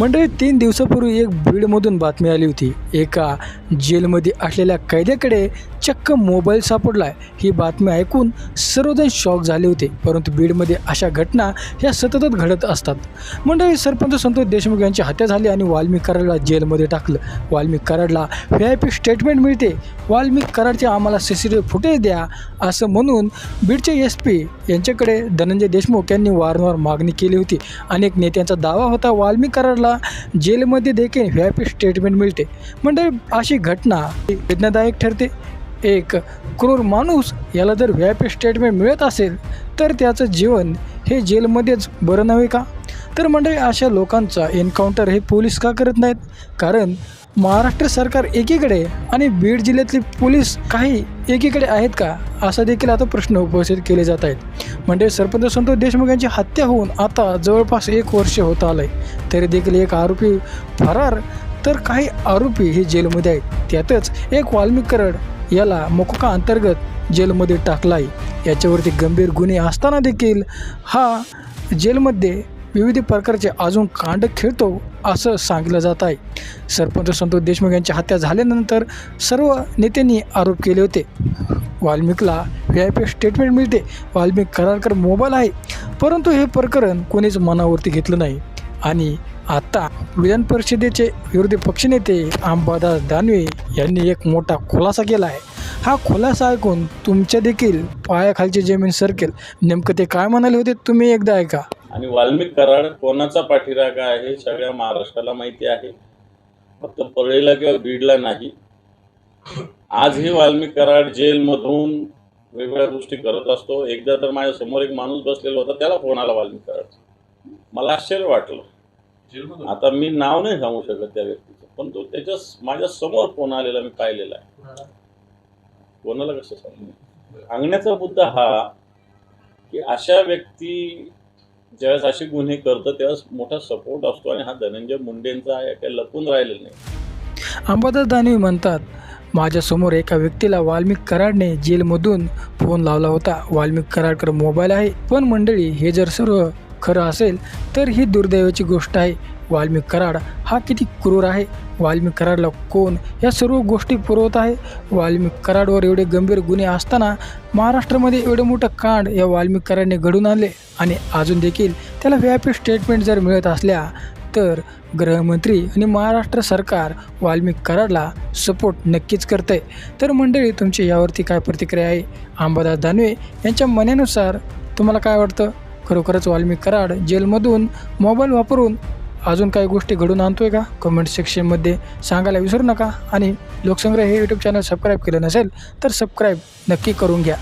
मंडळी तीन दिवसापूर्वी एक बीडमधून बातमी आली होती. एका जेलमध्ये असलेल्या कैद्याकडे चक्क मोबाईल सापडला आहे ही बातमी ऐकून सर्वजण शॉक झाले होते परंतु बीडमध्ये अशा घटना ह्या सततच घडत असतात. मंडळी सरपंच संतोष देशमुख यांची हत्या झाली आणि वाल्मिक कराडला जेलमध्ये टाकलं. वाल्मिक कराडला व्ही आय पी स्टेटमेंट मिळते. वाल्मिक कराडचे आम्हाला C C T V footage द्या असं म्हणून बीडचे एस पी यांच्याकडे धनंजय देशमुख यांनी वारंवार मागणी केली होती. अनेक नेत्यांचा दावा होता वाल्मिक कराडला जेलमध्ये देखील व्ही पी स्टेटमेंट मिळते. म्हणजे अशी घटना वेदनादायक ठरते. एक क्रूर माणूस याला जर व्ही पी स्टेटमेंट मिळत असेल तर त्याचं जीवन हे जेलमध्येच बरं नव्हे का? तर मंडळी अशा लोकांचा एन्काउंटर हे पोलीस का करत नाहीत? कारण महाराष्ट्र सरकार एकीकडे आणि बीड जिल्ह्यातली पोलीस काही एकीकडे आहेत का? असा देखील आता प्रश्न उपस्थित केले जात आहेत. म्हणजे सरपंच संतोष देशमुख यांची हत्या होऊन आता जवळपास एक वर्ष होत आलं आहे तरी देखील एक आरोपी फरार तर काही आरोपी हे जेलमध्ये आहेत. त्यातच एक वाल्मिक करड याला मोकोका अंतर्गत जेलमध्ये टाकला आहे याच्यावरती गंभीर गुन्हे असताना देखील हा जेलमध्ये विविध प्रकारचे अजून कांड खेळतो असं सांगितलं जात आहे. सरपंच संतोष देशमुख यांची हत्या झाल्यानंतर सर्व नेत्यांनी आरोप केले होते. वाल्मिकला व्ही आय पी स्टेटमेंट मिळते वाल्मिक करारकर मोबाईल आहे. परंतु हे प्रकरण कोणीच मनावरती घेतलं नाही. आणि आता विधान परिषदेचे विरोधी पक्षनेते अंबादास दानवे यांनी एक मोठा खुलासा केला आहे. हा खुलासा ऐकून तुमच्या देखील पायाखालची जमीन सरकेल. नेमकं ते काय म्हणाले होते तुम्ही एकदा ऐका. आणि वाल्मिक कराड कोणाचा पाठीरागा आहे सगळ्या महाराष्ट्राला माहिती आहे. फक्त परळीला किंवा बीडला नाही. आजही वाल्मिक कराड जेलमधून वेगवेगळ्या गोष्टी करत असतो. एकदा तर माझ्यासमोर एक माणूस बसलेला होता त्याला फोन आला वाल्मिक कराड मला आश्चर्य वाटलं. आता मी नाव नाही सांगू शकत त्या व्यक्तीचं पण तो त्याच्या माझ्यासमोर फोन आलेला मी पाहिलेला आहे. कोणाला कसं सांगू? सांगण्याचा मुद्दा हा की अशा व्यक्ती ज्यावेळेस असे गुन्हे करतं त्यावेळेस मोठा सपोर्ट असतो आणि हा धनंजय मुंडेंचा आहे काही लपून राहिलेला नाही. अंबादास दानवे म्हणतात माझ्यासमोर एका व्यक्तीला वाल्मिक कराडने जेलमधून फोन लावला होता. वाल्मिक कराडकर मोबाईल आहे पण मंडळी हे जर सर्व खरं असेल तर ही दुर्दैवाची गोष्ट आहे. वाल्मिक कराड हा किती क्रूर आहे? वाल्मिक कराडला कोण या सर्व गोष्टी पुरवत आहे? वाल्मिक कराडवर एवढे गंभीर गुन्हे असताना महाराष्ट्रामध्ये एवढं मोठं कांड या वाल्मिक कराडने घडून आणले आणि अजून देखील त्याला व्ही आय पी स्टेटमेंट जर मिळत असल्या तर गृहमंत्री आणि महाराष्ट्र सरकार वाल्मिक कराडला सपोर्ट नक्कीच करतं आहे तर मंडळी तुमची यावरती काय प्रतिक्रिया आहे? अंबादास दानवे यांच्या म्हणण्यानुसार तुम्हाला काय वाटतं? खरोखरच वाल्मिक कराड जेलमधून मोबाईल वापरून अजून काही गोष्टी घडून आणतोय का? कमेंट सेक्शनमध्ये सांगायला विसरू नका. आणि लोकसंग्रह हे यूट्यूब चॅनल सबस्क्राईब केलं नसेल तर सबस्क्राईब नक्की करून घ्या.